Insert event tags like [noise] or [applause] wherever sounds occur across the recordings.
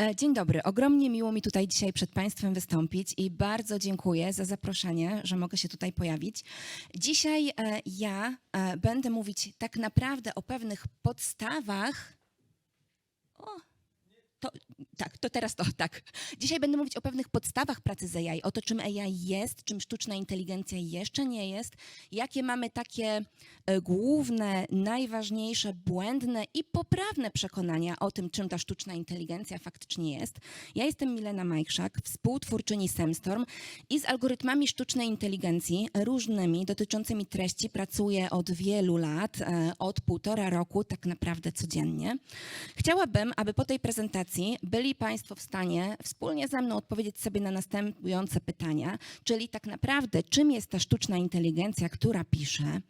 E, Dzień dobry. Ogromnie miło mi tutaj dzisiaj przed Państwem wystąpić i bardzo dziękuję za zaproszenie, że mogę się tutaj pojawić. Dzisiaj e, ja e, będę mówić tak naprawdę o pewnych podstawach. O, to, tak, to teraz to, tak. Dzisiaj będę mówić o pewnych podstawach pracy z AI, o to, czym AI jest, czym sztuczna inteligencja jeszcze nie jest, jakie mamy takie e, główne, najważniejsze, błędne i poprawne przekonania o tym, czym ta sztuczna inteligencja faktycznie jest. Ja jestem Milena Majchrzak, współtwórczyni Semstorm i z algorytmami sztucznej inteligencji różnymi dotyczącymi treści pracuję od wielu lat, e, od półtora roku tak naprawdę codziennie. Chciałabym, aby po tej prezentacji byli Państwo w stanie wspólnie ze mną odpowiedzieć sobie na następujące pytania, czyli tak naprawdę czym jest ta sztuczna inteligencja, która pisze,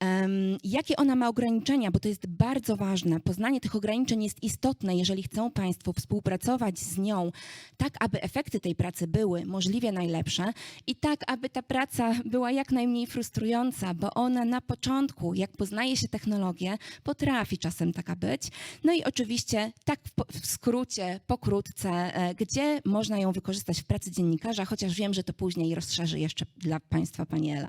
Em, jakie ona ma ograniczenia, bo to jest bardzo ważne. Poznanie tych ograniczeń jest istotne, jeżeli chcą Państwo współpracować z nią, tak aby efekty tej pracy były możliwie najlepsze i tak, aby ta praca była jak najmniej frustrująca, bo ona na początku, jak poznaje się technologię, potrafi czasem taka być. No i oczywiście, tak w, po- skrócie, pokrótce, e, gdzie można ją wykorzystać w pracy dziennikarza, chociaż wiem, że to później rozszerzy jeszcze dla Państwa pani Ela.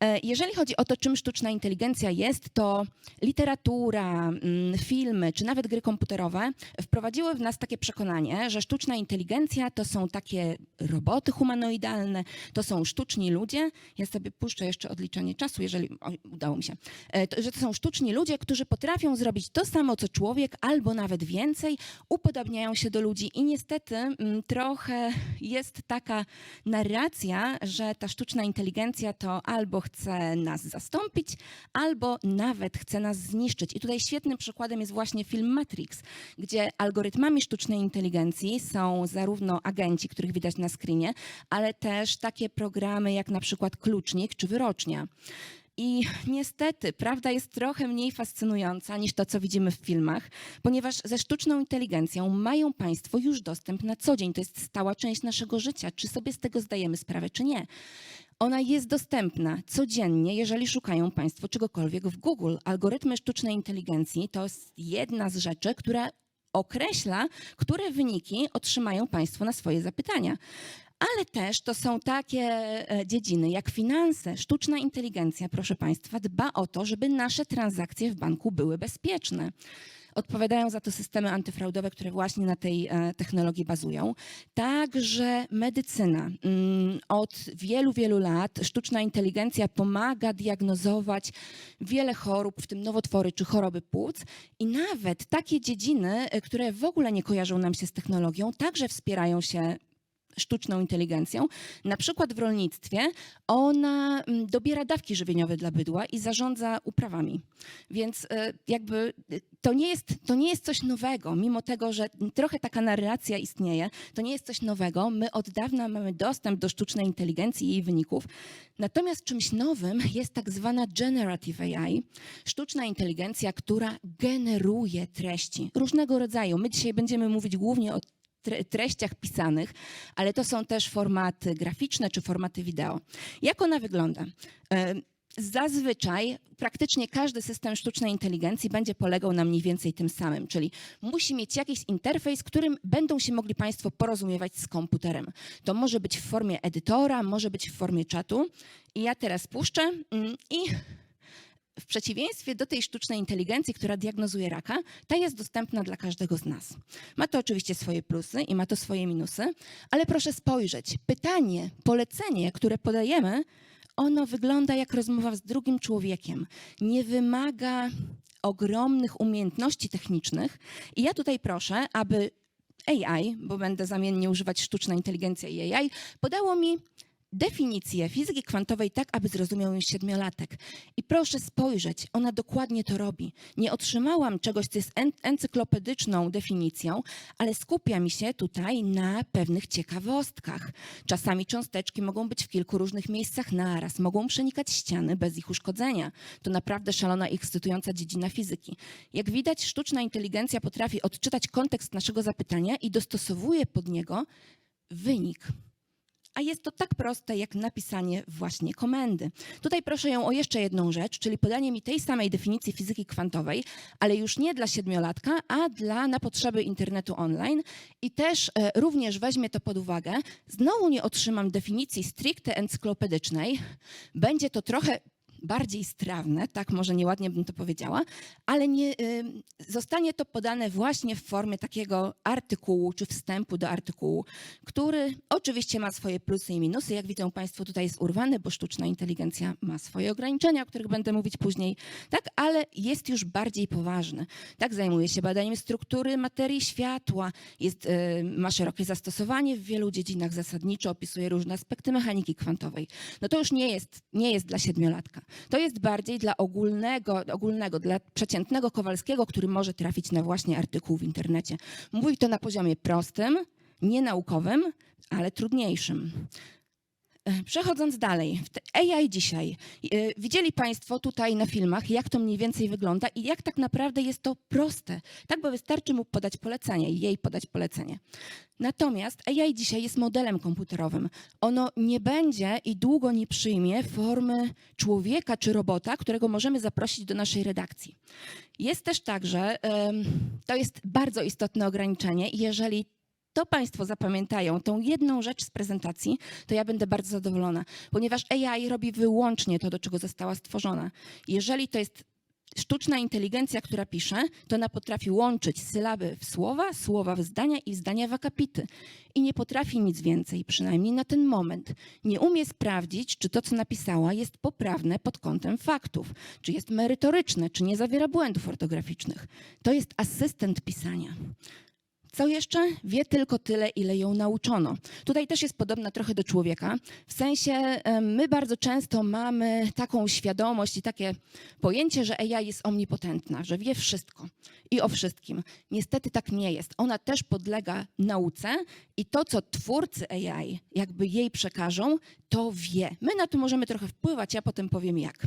E, Jeżeli chodzi o to, czym sztuczna inteligencja jest, to literatura, mm, filmy czy nawet gry komputerowe wprowadziły w nas takie przekonanie, że sztuczna inteligencja to są takie roboty humanoidalne, to są sztuczni ludzie. Ja sobie puszczę jeszcze odliczenie czasu, jeżeli udało mi się. E, że to są sztuczni ludzie, którzy potrafią zrobić to samo co człowiek, albo nawet więcej, upodabniają się do ludzi i niestety mm, trochę jest taka narracja, że ta sztuczna inteligencja to albo chce nas zastąpić, albo nawet chce nas zniszczyć. I tutaj świetnym przykładem jest właśnie film Matrix, gdzie algorytmami sztucznej inteligencji są zarówno agenci, których widać na screenie, ale też takie programy jak na przykład Klucznik czy Wyrocznia. I niestety prawda jest trochę mniej fascynująca niż to, co widzimy w filmach, ponieważ ze sztuczną inteligencją mają Państwo już dostęp na co dzień. To jest stała część naszego życia. Czy sobie z tego zdajemy sprawę, czy nie? Ona jest dostępna codziennie, jeżeli szukają Państwo czegokolwiek w Google. Algorytmy sztucznej inteligencji to jest jedna z rzeczy, która określa, które wyniki otrzymają Państwo na swoje zapytania. Ale też to są takie e, dziedziny jak finanse. Sztuczna inteligencja, proszę Państwa, dba o to, żeby nasze transakcje w banku były bezpieczne. Odpowiadają za to systemy antyfraudowe, które właśnie na tej e, technologii bazują. Także medycyna. Mm, Od wielu, wielu lat sztuczna inteligencja pomaga diagnozować wiele chorób, w tym nowotwory czy choroby płuc. I nawet takie dziedziny, e, które w ogóle nie kojarzą nam się z technologią, także wspierają się sztuczną inteligencją. Na przykład w rolnictwie ona mm, dobiera dawki żywieniowe dla bydła i zarządza uprawami. Więc e, jakby e, to nie, jest, to nie jest coś nowego, mimo tego, że trochę taka narracja istnieje, to nie jest coś nowego. My od dawna mamy dostęp do sztucznej inteligencji i jej wyników. Natomiast czymś nowym jest tak zwana generative AI, sztuczna inteligencja, która generuje treści różnego rodzaju. My dzisiaj będziemy mówić głównie o treściach pisanych, ale to są też formaty graficzne czy formaty wideo. Jak ona wygląda? E, Zazwyczaj praktycznie każdy system sztucznej inteligencji będzie polegał na mniej więcej tym samym, czyli musi mieć jakiś interfejs, którym będą się mogli Państwo porozumiewać z komputerem. To może być w formie edytora, może być w formie czatu. I ja teraz puszczę mm, i w przeciwieństwie do tej sztucznej inteligencji, która diagnozuje raka, ta jest dostępna dla każdego z nas. Ma to oczywiście swoje plusy i ma to swoje minusy, ale proszę spojrzeć. Pytanie, polecenie, które podajemy, ono wygląda jak rozmowa z drugim człowiekiem. Nie wymaga ogromnych umiejętności technicznych. I ja tutaj proszę, aby AI, bo będę zamiennie używać sztuczna inteligencja i AI, podało mi definicję fizyki kwantowej tak, aby zrozumiał ją siedmiolatek. I proszę spojrzeć, ona dokładnie to robi. Nie otrzymałam czegoś, co jest en- encyklopedyczną definicją, ale skupia mi się tutaj na pewnych ciekawostkach. Czasami cząsteczki mogą być w kilku różnych miejscach naraz, mogą przenikać ściany bez ich uszkodzenia. To naprawdę szalona i ekscytująca dziedzina fizyki. Jak widać, sztuczna inteligencja potrafi odczytać kontekst naszego zapytania i dostosowuje pod niego wynik. A jest to tak proste jak napisanie właśnie komendy. Tutaj proszę ją o jeszcze jedną rzecz, czyli podanie mi tej samej definicji fizyki kwantowej, ale już nie dla siedmiolatka, a dla na potrzeby internetu online i też e, również weźmie to pod uwagę. Znowu nie otrzymam definicji stricte encyklopedycznej. Będzie to trochę bardziej strawne, tak może nieładnie bym to powiedziała, ale nie, y, zostanie to podane właśnie w formie takiego artykułu czy wstępu do artykułu, który oczywiście ma swoje plusy i minusy. Jak widzą Państwo, tutaj jest urwany, bo sztuczna inteligencja ma swoje ograniczenia, o których będę mówić później, tak, ale jest już bardziej poważny. Tak, zajmuje się badaniem struktury materii światła, jest, y, ma szerokie zastosowanie w wielu dziedzinach, zasadniczo opisuje różne aspekty mechaniki kwantowej. No to już nie jest, nie jest dla siedmiolatka. To jest bardziej dla ogólnego, ogólnego, dla przeciętnego Kowalskiego, który może trafić na właśnie artykuł w internecie. Mówi to na poziomie prostym, nienaukowym, ale trudniejszym. E, Przechodząc dalej, AI dzisiaj. e, Widzieli Państwo tutaj na filmach, jak to mniej więcej wygląda i jak tak naprawdę jest to proste. Tak, bo wystarczy mu podać polecenie, jej podać polecenie. Natomiast AI dzisiaj jest modelem komputerowym. Ono nie będzie i długo nie przyjmie formy człowieka czy robota, którego możemy zaprosić do naszej redakcji. Jest też tak, że to jest bardzo istotne ograniczenie i jeżeli to Państwo zapamiętają tą jedną rzecz z prezentacji, to ja będę bardzo zadowolona, ponieważ AI robi wyłącznie to, do czego została stworzona. Jeżeli to jest sztuczna inteligencja, która pisze, to ona potrafi łączyć sylaby w słowa, słowa w zdania i zdania w akapity. I nie potrafi nic więcej, przynajmniej na ten moment. Nie umie sprawdzić, czy to, co napisała, jest poprawne pod kątem faktów, czy jest merytoryczne, czy nie zawiera błędów ortograficznych. To jest asystent pisania. Co jeszcze? Wie tylko tyle, ile ją nauczono. Tutaj też jest podobna trochę do człowieka. W sensie my bardzo często mamy taką świadomość i takie pojęcie, że AI jest omnipotentna, że wie wszystko i o wszystkim. Niestety tak nie jest. Ona też podlega nauce i to, co twórcy AI jakby jej przekażą, to wie. My na to możemy trochę wpływać, ja potem powiem jak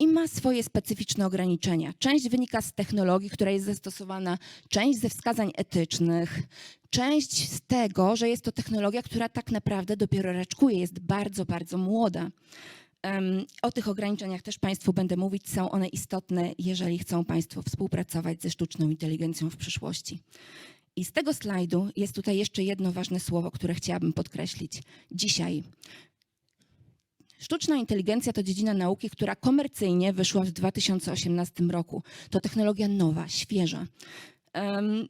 i ma swoje specyficzne ograniczenia. Część wynika z technologii, która jest zastosowana, część ze wskazań etycznych, część z tego, że jest to technologia, która tak naprawdę dopiero raczkuje, jest bardzo, bardzo młoda. O tych ograniczeniach też Państwu będę mówić. Są one istotne, jeżeli chcą Państwo współpracować ze sztuczną inteligencją w przyszłości. I z tego slajdu jest tutaj jeszcze jedno ważne słowo, które chciałabym podkreślić. Dzisiaj Sztuczna inteligencja to dziedzina nauki, która komercyjnie wyszła w 2018 roku. To technologia nowa, świeża.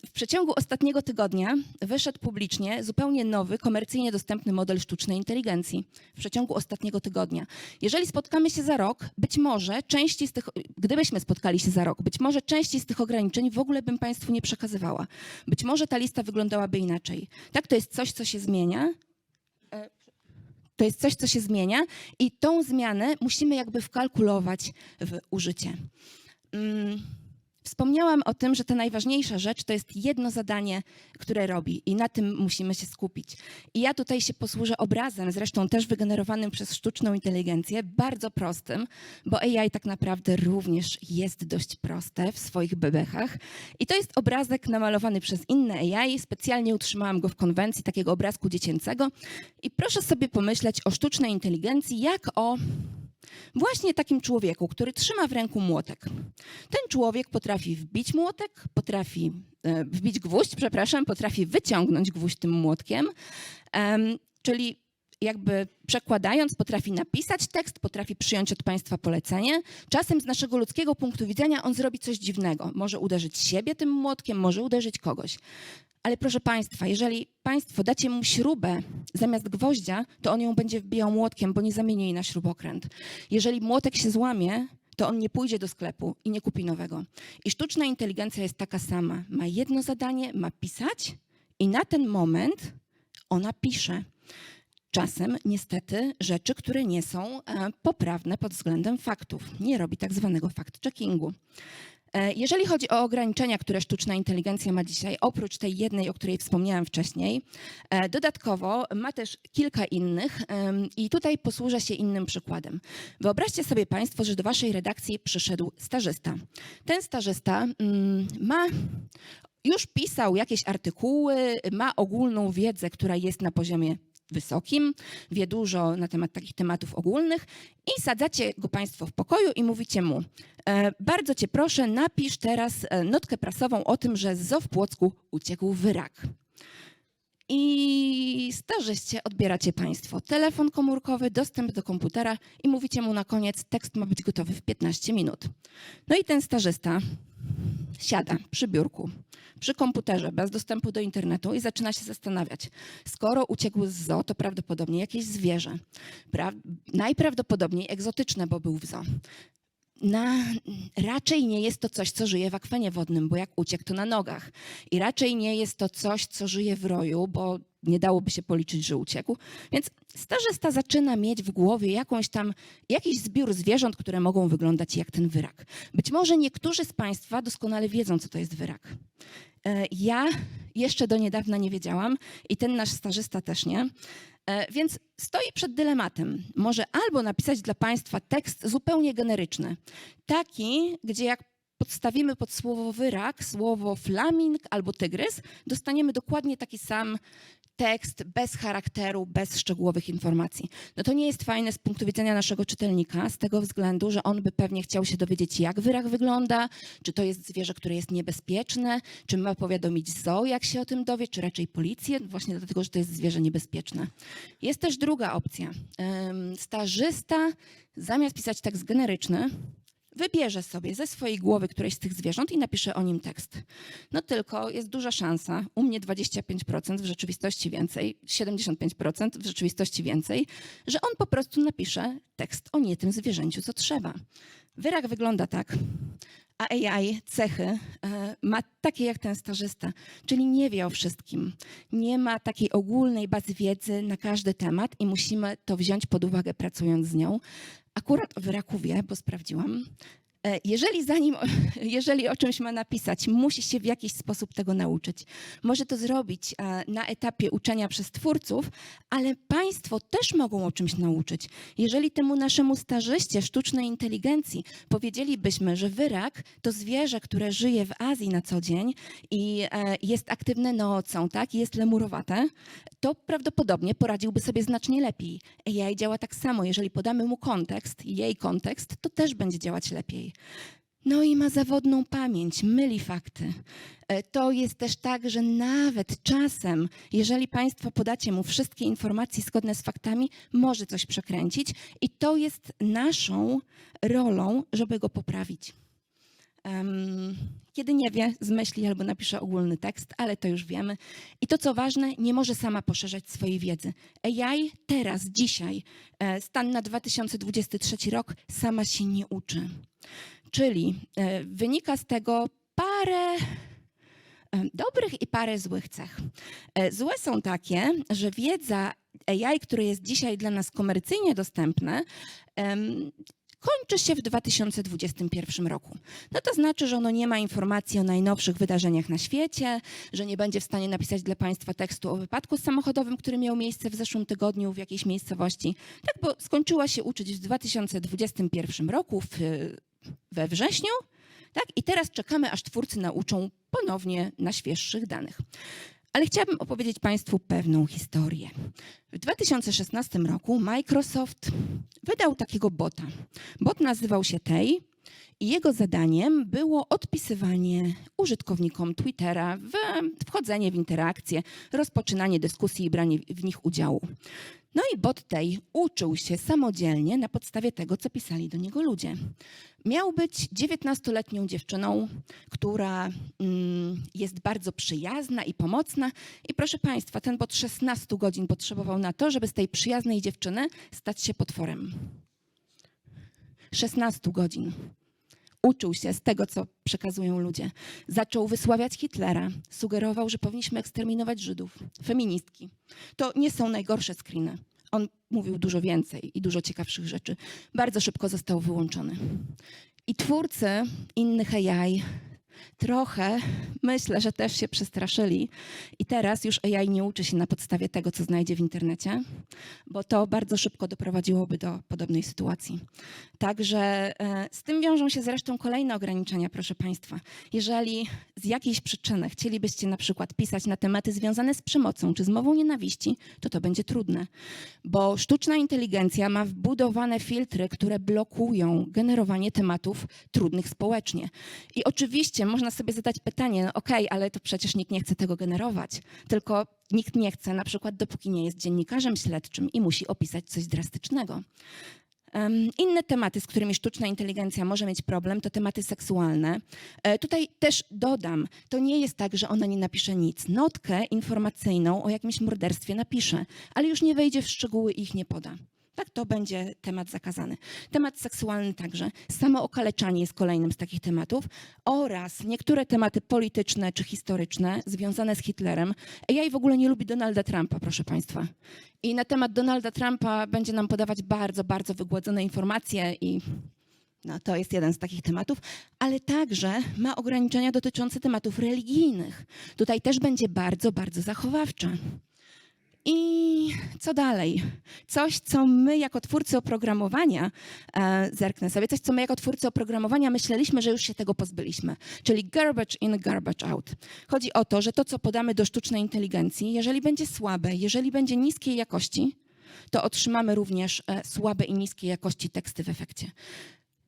W przeciągu ostatniego tygodnia wyszedł publicznie zupełnie nowy, komercyjnie dostępny model sztucznej inteligencji. W przeciągu ostatniego tygodnia. Jeżeli spotkamy się za rok, być może części z tych, gdybyśmy spotkali się za rok, być może części z tych ograniczeń w ogóle bym Państwu nie przekazywała. Być może ta lista wyglądałaby inaczej. Tak, to jest coś, co się zmienia. To jest coś, co się zmienia i tą zmianę musimy jakby wkalkulować w użycie. Wspomniałam o tym, że ta najważniejsza rzecz to jest jedno zadanie, które robi i na tym musimy się skupić. I ja tutaj się posłużę obrazem, zresztą też wygenerowanym przez sztuczną inteligencję, bardzo prostym, bo AI tak naprawdę również jest dość proste w swoich bebechach. I to jest obrazek namalowany przez inne AI. Specjalnie utrzymałam go w konwencji takiego obrazku dziecięcego. I proszę sobie pomyśleć o sztucznej inteligencji jak o właśnie takim człowieku, który trzyma w ręku młotek. Ten człowiek potrafi wbić młotek, potrafi e, wbić gwóźdź, przepraszam, potrafi wyciągnąć gwóźdź tym młotkiem, em, czyli jakby przekładając, potrafi napisać tekst, potrafi przyjąć od państwa polecenie. Czasem z naszego ludzkiego punktu widzenia on zrobi coś dziwnego. Może uderzyć siebie tym młotkiem, może uderzyć kogoś. Ale proszę Państwa, jeżeli Państwo dacie mu śrubę zamiast gwoździa, to on ją będzie wbijał młotkiem, bo nie zamieni jej na śrubokręt. Jeżeli młotek się złamie, to on nie pójdzie do sklepu i nie kupi nowego. I sztuczna inteligencja jest taka sama. Ma jedno zadanie, ma pisać i na ten moment ona pisze. Czasem niestety rzeczy, które nie są e, poprawne pod względem faktów. Nie robi tak zwanego fact-checkingu. E, Jeżeli chodzi o ograniczenia, które sztuczna inteligencja ma dzisiaj, oprócz tej jednej, o której wspomniałam wcześniej, e, dodatkowo ma też kilka innych i tutaj posłużę się innym przykładem. Wyobraźcie sobie Państwo, że do Waszej redakcji przyszedł stażysta. Ten stażysta mm, ma już pisał jakieś artykuły, ma ogólną wiedzę, która jest na poziomie wysokim, wie dużo na temat takich tematów ogólnych i sadzacie go Państwo w pokoju i mówicie mu, e, bardzo Cię proszę, napisz teraz e, notkę prasową o tym, że z zoo Płocku uciekł wyrak. I stażyście odbieracie Państwo telefon komórkowy, dostęp do komputera i mówicie mu na koniec, tekst ma być gotowy w 15 minut. No i ten stażysta siada przy biurku, przy komputerze, bez dostępu do internetu i zaczyna się zastanawiać. Skoro uciekł z zoo, to prawdopodobnie jakieś zwierzę. Pra najprawdopodobniej egzotyczne, bo był w zoo. Na, raczej nie jest to coś, co żyje w akwenie wodnym, bo jak uciekł, to na nogach. I raczej nie jest to coś, co żyje w roju, bo nie dałoby się policzyć, że uciekł. Więc starzysta zaczyna mieć w głowie jakąś tam, jakiś zbiór zwierząt, które mogą wyglądać jak ten wyrak. Być może niektórzy z Państwa doskonale wiedzą, co to jest wyrak. E, Ja jeszcze do niedawna nie wiedziałam i ten nasz starzysta też nie. E, Więc stoi przed dylematem. Może albo napisać dla Państwa tekst zupełnie generyczny, taki, gdzie jak podstawimy pod słowo wyrak słowo flaming albo tygrys, dostaniemy dokładnie taki sam tekst bez charakteru, bez szczegółowych informacji. No to nie jest fajne z punktu widzenia naszego czytelnika, z tego względu, że on by pewnie chciał się dowiedzieć, jak wyrak wygląda, czy to jest zwierzę, które jest niebezpieczne, czy ma powiadomić zoo, jak się o tym dowie, czy raczej policję, właśnie dlatego, że to jest zwierzę niebezpieczne. Jest też druga opcja. Starzysta, zamiast pisać tekst generyczny, wybierze sobie ze swojej głowy któreś z tych zwierząt i napisze o nim tekst. No tylko jest duża szansa, u mnie 25%, w rzeczywistości więcej, 75% w rzeczywistości więcej, że on po prostu napisze tekst o nie tym zwierzęciu, co trzeba. Wyrak wygląda tak, a AI cechy e, ma takie jak ten starzysta, czyli nie wie o wszystkim. Nie ma takiej ogólnej bazy wiedzy na każdy temat i musimy to wziąć pod uwagę pracując z nią. Akurat o wyraku wie, bo sprawdziłam. E, Jeżeli zanim, [laughs] jeżeli o czymś ma napisać, musi się w jakiś sposób tego nauczyć. Może to zrobić e, na etapie uczenia przez twórców, ale państwo też mogą o czymś nauczyć. Jeżeli temu naszemu starzyście sztucznej inteligencji powiedzielibyśmy, że wyrak to zwierzę, które żyje w Azji na co dzień i e, jest aktywne nocą, tak, jest lemurowate, to prawdopodobnie poradziłby sobie znacznie lepiej. AI działa tak samo. Jeżeli podamy mu kontekst, jej kontekst, to też będzie działać lepiej. No i ma zawodną pamięć, myli fakty. E, To jest też tak, że nawet czasem, jeżeli Państwo podacie mu wszystkie informacje zgodne z faktami, może coś przekręcić i to jest naszą rolą, żeby go poprawić. Kiedy nie wie, zmyśli albo napisze ogólny tekst, ale to już wiemy. I to, co ważne, nie może sama poszerzać swojej wiedzy. AI teraz, dzisiaj, e, stan na 2023 rok, sama się nie uczy. Czyli e, wynika z tego parę e, dobrych i parę złych cech. Złe są takie, że wiedza AI, które jest dzisiaj dla nas komercyjnie dostępne, kończy się w 2021 roku. No to znaczy, że ono nie ma informacji o najnowszych wydarzeniach na świecie, że nie będzie w stanie napisać dla Państwa tekstu o wypadku samochodowym, który miał miejsce w zeszłym tygodniu w jakiejś miejscowości. Tak, bo skończyła się uczyć w 2021 roku, w, we wrześniu, tak? I teraz czekamy, aż twórcy nauczą ponownie na świeższych danych. Ale chciałabym opowiedzieć Państwu pewną historię. W 2016 roku Microsoft wydał takiego bota. Bot nazywał się Tej i jego zadaniem było odpisywanie użytkownikom Twittera, w wchodzenie w interakcje, rozpoczynanie dyskusji i branie w nich udziału. No i bot tej uczył się samodzielnie na podstawie tego, co pisali do niego ludzie. Miał być 19-letnią dziewczyną, która mm, jest bardzo przyjazna i pomocna. I proszę Państwa, ten bot 16 godzin potrzebował na to, żeby z tej przyjaznej dziewczyny stać się potworem. 16 godzin. Uczył się z tego, co przekazują ludzie. Zaczął wysławiać Hitlera. Sugerował, że powinniśmy eksterminować Żydów. Feministki. To nie są najgorsze screeny. On mówił dużo więcej i dużo ciekawszych rzeczy. Bardzo szybko został wyłączony. I twórcy innych AI trochę myślę, że też się przestraszyli i teraz już AI nie uczy się na podstawie tego, co znajdzie w internecie, bo to bardzo szybko doprowadziłoby do podobnej sytuacji. Także e, z tym wiążą się zresztą kolejne ograniczenia, proszę Państwa. Jeżeli z jakiejś przyczyny chcielibyście na przykład pisać na tematy związane z przemocą czy z mową nienawiści, to to będzie trudne, bo sztuczna inteligencja ma wbudowane filtry, które blokują generowanie tematów trudnych społecznie. I oczywiście można sobie zadać pytanie, no okej, ale to przecież nikt nie chce tego generować, tylko nikt nie chce na przykład dopóki nie jest dziennikarzem śledczym i musi opisać coś drastycznego. Inne tematy, z którymi sztuczna inteligencja może mieć problem, to tematy seksualne. E, Tutaj też dodam, to nie jest tak, że ona nie napisze nic. Notkę informacyjną o jakimś morderstwie napisze, ale już nie wejdzie w szczegóły i ich nie poda. Tak, to będzie temat zakazany. Temat seksualny także. Samo okaleczanie jest kolejnym z takich tematów oraz niektóre tematy polityczne czy historyczne związane z Hitlerem. AI w ogóle nie lubi Donalda Trumpa, proszę Państwa. I na temat Donalda Trumpa będzie nam podawać bardzo, bardzo wygładzone informacje i no, to jest jeden z takich tematów, ale także ma ograniczenia dotyczące tematów religijnych. Tutaj też będzie bardzo, bardzo zachowawcza. I co dalej? Coś, co my jako twórcy oprogramowania, e, zerknę sobie, coś, co my jako twórcy oprogramowania myśleliśmy, że już się tego pozbyliśmy, czyli garbage in, garbage out. Chodzi o to, że to, co podamy do sztucznej inteligencji, jeżeli będzie słabe, jeżeli będzie niskiej jakości, to otrzymamy również e, słabe i niskiej jakości teksty w efekcie.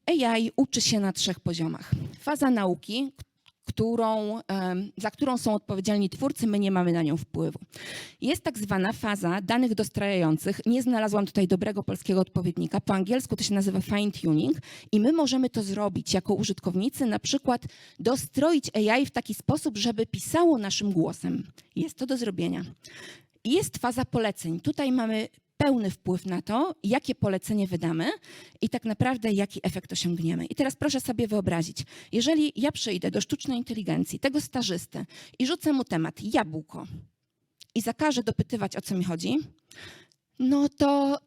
AI uczy się na trzech poziomach. Faza nauki, którą, za którą są odpowiedzialni twórcy, my nie mamy na nią wpływu. Jest tak zwana faza danych dostrajających. Nie znalazłam tutaj dobrego polskiego odpowiednika. Po angielsku to się nazywa fine tuning i my możemy to zrobić jako użytkownicy, na przykład dostroić AI w taki sposób, żeby pisało naszym głosem. Jest to do zrobienia. Jest faza poleceń. Tutaj mamy pełny wpływ na to, jakie polecenie wydamy i tak naprawdę jaki efekt osiągniemy. I teraz proszę sobie wyobrazić, jeżeli ja przyjdę do sztucznej inteligencji, tego stażysty i rzucę mu temat jabłko i zakażę dopytywać, o co mi chodzi, no to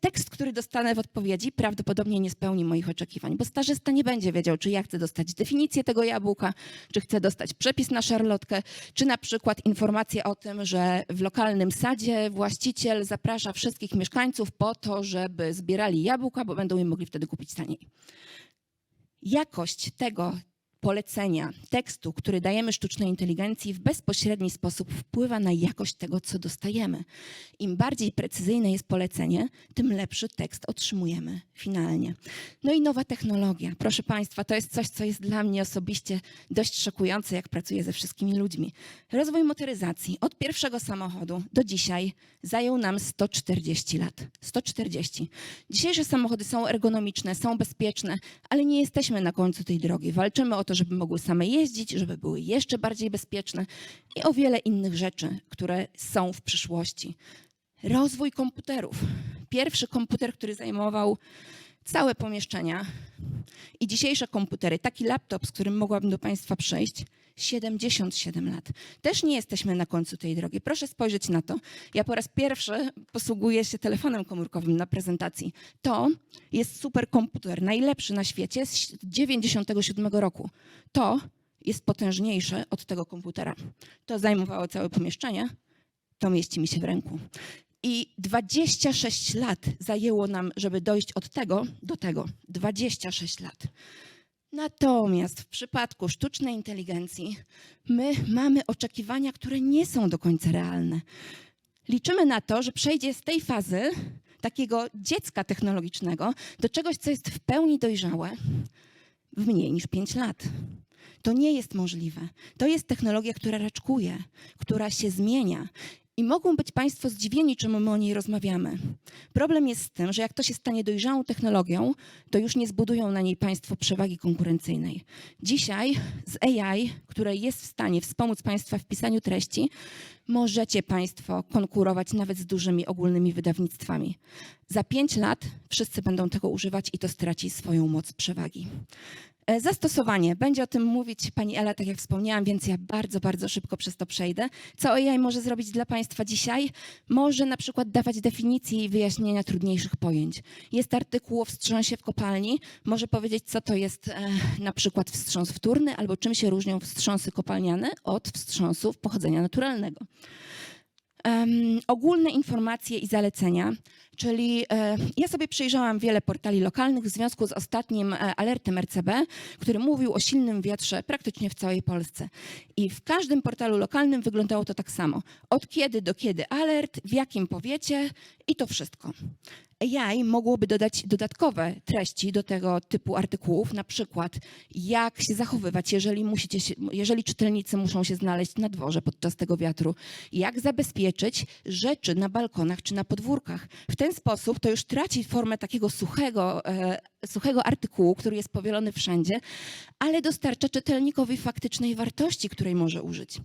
tekst, który dostanę w odpowiedzi, prawdopodobnie nie spełni moich oczekiwań, bo stażysta nie będzie wiedział, czy ja chcę dostać definicję tego jabłka, czy chcę dostać przepis na szarlotkę, czy na przykład informację o tym, że w lokalnym sadzie właściciel zaprasza wszystkich mieszkańców po to, żeby zbierali jabłka, bo będą je mogli wtedy kupić taniej. Jakość tego polecenia, tekstu, który dajemy sztucznej inteligencji, w bezpośredni sposób wpływa na jakość tego, co dostajemy. Im bardziej precyzyjne jest polecenie, tym lepszy tekst otrzymujemy finalnie. No i nowa technologia. Proszę Państwa, to jest coś, co jest dla mnie osobiście dość szokujące, jak pracuję ze wszystkimi ludźmi. Rozwój motoryzacji od pierwszego samochodu do dzisiaj zajął nam 140 lat. 140. Dzisiejsze samochody są ergonomiczne, są bezpieczne, ale nie jesteśmy na końcu tej drogi. Walczymy o to, żeby mogły same jeździć, żeby były jeszcze bardziej bezpieczne i o wiele innych rzeczy, które są w przyszłości. Rozwój komputerów. Pierwszy komputer, który zajmował całe pomieszczenia i dzisiejsze komputery, taki laptop, z którym mogłabym do Państwa przejść, 77 lat. Też nie jesteśmy na końcu tej drogi. Proszę spojrzeć na to. Ja po raz pierwszy posługuję się telefonem komórkowym na prezentacji. To jest superkomputer, najlepszy na świecie z 97 roku. To jest potężniejsze od tego komputera. To zajmowało całe pomieszczenie, to mieści mi się w ręku. I 26 lat zajęło nam, żeby dojść od tego do tego. 26 lat. Natomiast w przypadku sztucznej inteligencji my mamy oczekiwania, które nie są do końca realne. Liczymy na to, że przejdzie z tej fazy takiego dziecka technologicznego do czegoś, co jest w pełni dojrzałe w mniej niż 5 lat. To nie jest możliwe. To jest technologia, która raczkuje, która się zmienia. I mogą być Państwo zdziwieni, czemu my o niej rozmawiamy. Problem jest z tym, że jak to się stanie dojrzałą technologią, to już nie zbudują na niej Państwo przewagi konkurencyjnej. Dzisiaj z AI, które jest w stanie wspomóc Państwa w pisaniu treści, możecie Państwo konkurować nawet z dużymi ogólnymi wydawnictwami. Za pięć lat wszyscy będą tego używać i to straci swoją moc przewagi. E, Zastosowanie. Będzie o tym mówić pani Ela, tak jak wspomniałam, więc ja bardzo, bardzo szybko przez to przejdę. Co AI może zrobić dla państwa dzisiaj? Może na przykład dawać definicje i wyjaśnienia trudniejszych pojęć. Jest artykuł o wstrząsie w kopalni. Może powiedzieć, co to jest e, na przykład wstrząs wtórny albo czym się różnią wstrząsy kopalniane od wstrząsów pochodzenia naturalnego. Em, ogólne informacje i zalecenia, czyli e, ja sobie przejrzałam wiele portali lokalnych w związku z ostatnim e, alertem RCB, który mówił o silnym wietrze praktycznie w całej Polsce. I w każdym portalu lokalnym wyglądało to tak samo. Od kiedy do kiedy alert, w jakim powiecie i to wszystko. AI mogłoby dodać dodatkowe treści do tego typu artykułów, na przykład jak się zachowywać, jeżeli, musicie się, jeżeli czytelnicy muszą się znaleźć na dworze podczas tego wiatru, jak zabezpieczyć rzeczy na balkonach czy na podwórkach. W ten sposób to już traci formę takiego suchego, e, suchego artykułu, który jest powielony wszędzie, ale dostarcza czytelnikowi faktycznej wartości, której może użyć.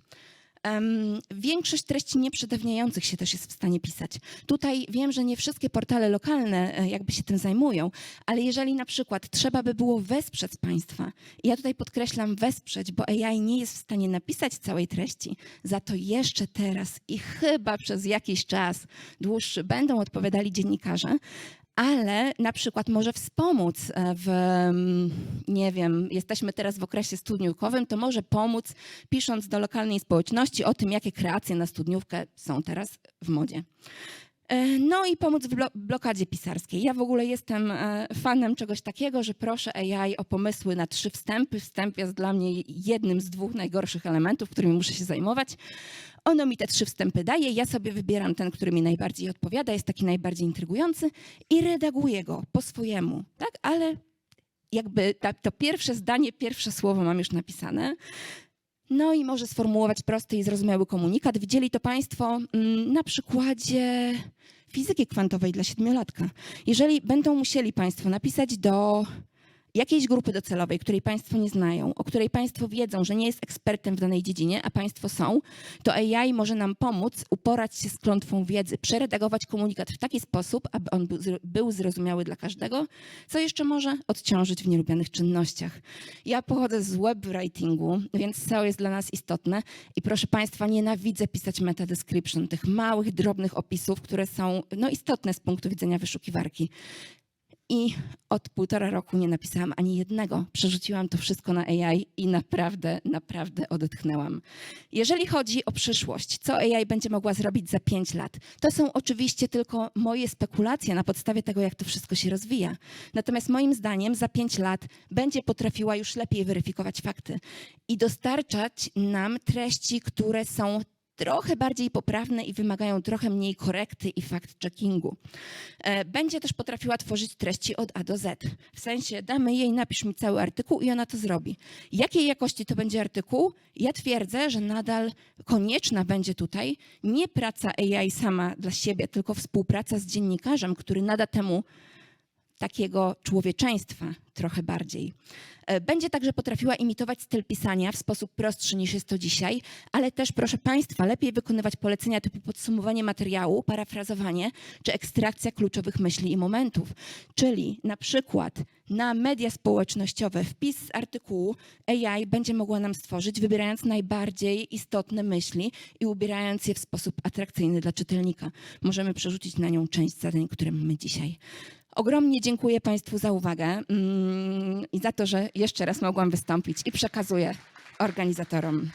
Em, większość treści nieprzedawniających się też jest w stanie pisać. Tutaj wiem, że nie wszystkie portale lokalne e, jakby się tym zajmują, ale jeżeli na przykład trzeba by było wesprzeć państwa, i ja tutaj podkreślam wesprzeć, bo AI nie jest w stanie napisać całej treści, za to jeszcze teraz i chyba przez jakiś czas dłuższy będą odpowiadali dziennikarze, ale na przykład może wspomóc e, w, mm, nie wiem, jesteśmy teraz w okresie studniówkowym, to może pomóc pisząc do lokalnej społeczności o tym, jakie kreacje na studniówkę są teraz w modzie. E, No i pomóc w blo- blokadzie pisarskiej. Ja w ogóle jestem e, fanem czegoś takiego, że proszę AI o pomysły na trzy wstępy. Wstęp jest dla mnie jednym z dwóch najgorszych elementów, którymi muszę się zajmować. Ono mi te trzy wstępy daje, ja sobie wybieram ten, który mi najbardziej odpowiada, jest taki najbardziej intrygujący i redaguję go po swojemu, tak? Ale jakby to pierwsze zdanie, pierwsze słowo mam już napisane. No i może sformułować prosty i zrozumiały komunikat. Widzieli to Państwo mm, na przykładzie fizyki kwantowej dla siedmiolatka. Jeżeli będą musieli Państwo napisać do jakiejś grupy docelowej, której Państwo nie znają, o której Państwo wiedzą, że nie jest ekspertem w danej dziedzinie, a Państwo są, to AI może nam pomóc uporać się z klątwą wiedzy, przeredagować komunikat w taki sposób, aby on był, zro- był zrozumiały dla każdego, co jeszcze może odciążyć w nielubianych czynnościach. Ja pochodzę z webwritingu, więc SEO jest dla nas istotne i proszę Państwa, nienawidzę pisać meta description, tych małych, drobnych opisów, które są no, istotne z punktu widzenia wyszukiwarki. I od półtora roku nie napisałam ani jednego. Przerzuciłam to wszystko na AI i naprawdę, naprawdę odetchnęłam. Jeżeli chodzi o przyszłość, co AI będzie mogła zrobić za pięć lat, to są oczywiście tylko moje spekulacje na podstawie tego, jak to wszystko się rozwija. Natomiast moim zdaniem za pięć lat będzie potrafiła już lepiej weryfikować fakty i dostarczać nam treści, które są trochę bardziej poprawne i wymagają trochę mniej korekty i fact-checkingu. E, Będzie też potrafiła tworzyć treści od A do Z. W sensie damy jej, napisz mi cały artykuł i ona to zrobi. Jakiej jakości to będzie artykuł? Ja twierdzę, że nadal konieczna będzie tutaj nie praca AI sama dla siebie, tylko współpraca z dziennikarzem, który nada temu takiego człowieczeństwa trochę bardziej. E, Będzie także potrafiła imitować styl pisania w sposób prostszy niż jest to dzisiaj, ale też, proszę Państwa, lepiej wykonywać polecenia typu podsumowanie materiału, parafrazowanie czy ekstrakcja kluczowych myśli i momentów. Czyli na przykład na media społecznościowe wpis z artykułu AI będzie mogła nam stworzyć, wybierając najbardziej istotne myśli i ubierając je w sposób atrakcyjny dla czytelnika. Możemy przerzucić na nią część zadań, które mamy dzisiaj. Ogromnie dziękuję Państwu za uwagę mm, i za to, że jeszcze raz mogłam wystąpić i przekazuję organizatorom.